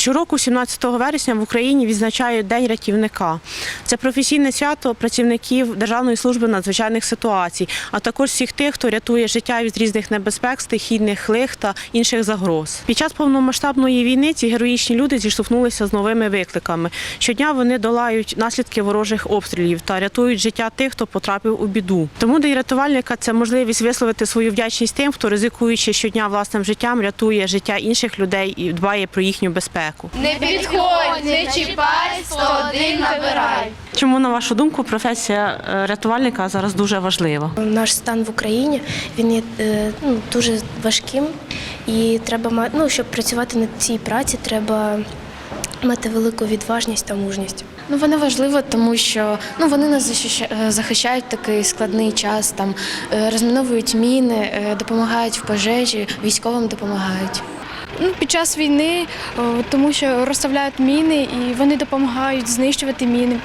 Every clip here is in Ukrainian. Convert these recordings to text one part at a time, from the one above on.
Щороку, 17 вересня, в Україні відзначають День рятівника. Це професійне свято працівників Державної служби надзвичайних ситуацій, а також всіх тих, хто рятує життя від різних небезпек, стихійних лих та інших загроз. Під час повномасштабної війни ці героїчні люди зіштовхнулися з новими викликами. Щодня вони долають наслідки ворожих обстрілів та рятують життя тих, хто потрапив у біду. Тому день рятувальника це можливість висловити свою вдячність тим, хто ризикуючи щодня власним життям, рятує життя інших людей і дбає про їхню безпеку. Не підходь, не чіпай, 101 набирай. Чому на вашу думку професія е, рятувальника зараз дуже важлива? Наш стан в Україні він є е, ну, дуже важким, і треба ну, щоб працювати на цій праці, треба мати велику відважність та мужність. Ну, воно важливо, тому що ну, вони нас е, захищають такий складний час, там, розміновують міни, допомагають в пожежі, військовим допомагають. Ну, під час війни, тому що розставляють міни і вони допомагають знищувати міни.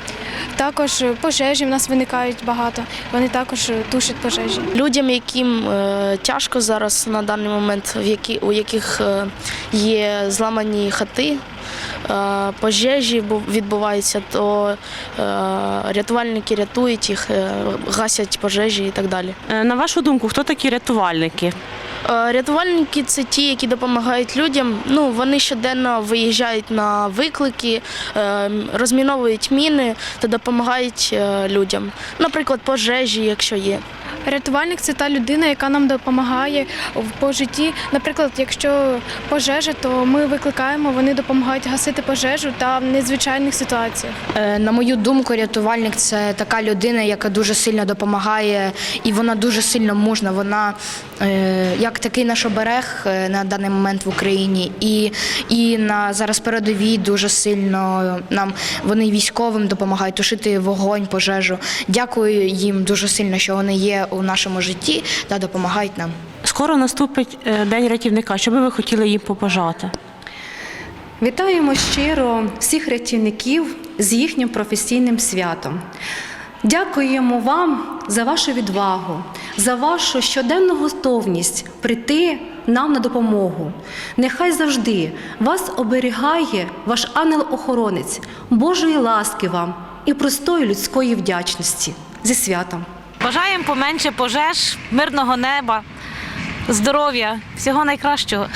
Також е, пожежі в нас виникають багато. Вони також е, тушать пожежі. людям, яким е, тяжко зараз на даний момент, в які, у яких е, є зламані хати, е, пожежі відбуваються, то е, рятувальники рятують їх, е, гасять пожежі і так далі. Е, На вашу думку, хто такі рятувальники? Е, Рятувальники це ті, які допомагають людям. Ну вони щоденно виїжджають на виклики, е, розміновують міни та допомагають е, людям. Наприклад, пожежі, якщо є. Рятувальник це та людина, яка нам допомагає по житті. Наприклад, якщо пожежа, то ми викликаємо, вони допомагають гасити пожежу та в незвичайних ситуаціях. Е, На мою думку, рятувальник це така людина, яка дуже сильно допомагає, і вона дуже сильно мужна. Вона е, як такий наш оберег е, на даний момент в Україні, і, і на зараз передовій дуже сильно нам вони військовим допомагають тушити вогонь, пожежу. Дякую їм дуже сильно, що вони є у нашому житті та допомагають нам. Скоро наступить е, День рятівника. Що би ви хотіли їм побажати? Вітаємо щиро всіх рятівників з їхнім професійним святом. Дякуємо вам за вашу відвагу, за вашу щоденну готовність прийти нам на допомогу. Нехай завжди вас оберігає ваш ангел-охоронець, Божої ласки вам і простої людської вдячності. Зі святом! Бажаємо поменше пожеж, мирного неба, здоров'я, всього найкращого.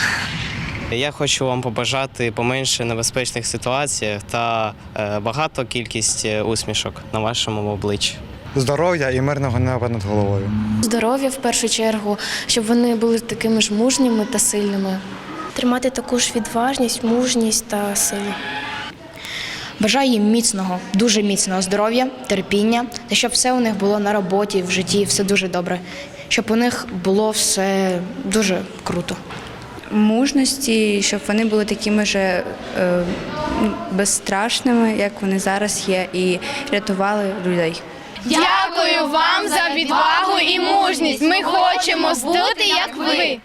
Я хочу вам побажати поменше небезпечних ситуацій та е, багато кількість е, усмішок на вашому обличчі. здоров'я і мирного неба над головою. Здоров'я в першу чергу, щоб вони були такими ж мужніми та сильними. Тримати таку ж відважність, мужність та силу. Бажаю їм міцного, дуже міцного здоров'я, терпіння, та щоб все у них було на роботі, в житті, все дуже добре. Щоб у них було все дуже круто. мужності, щоб вони були такими ж е, безстрашними, як вони зараз є, і рятували людей. Дякую вам за відвагу і мужність. Ми хочемо бути як ви.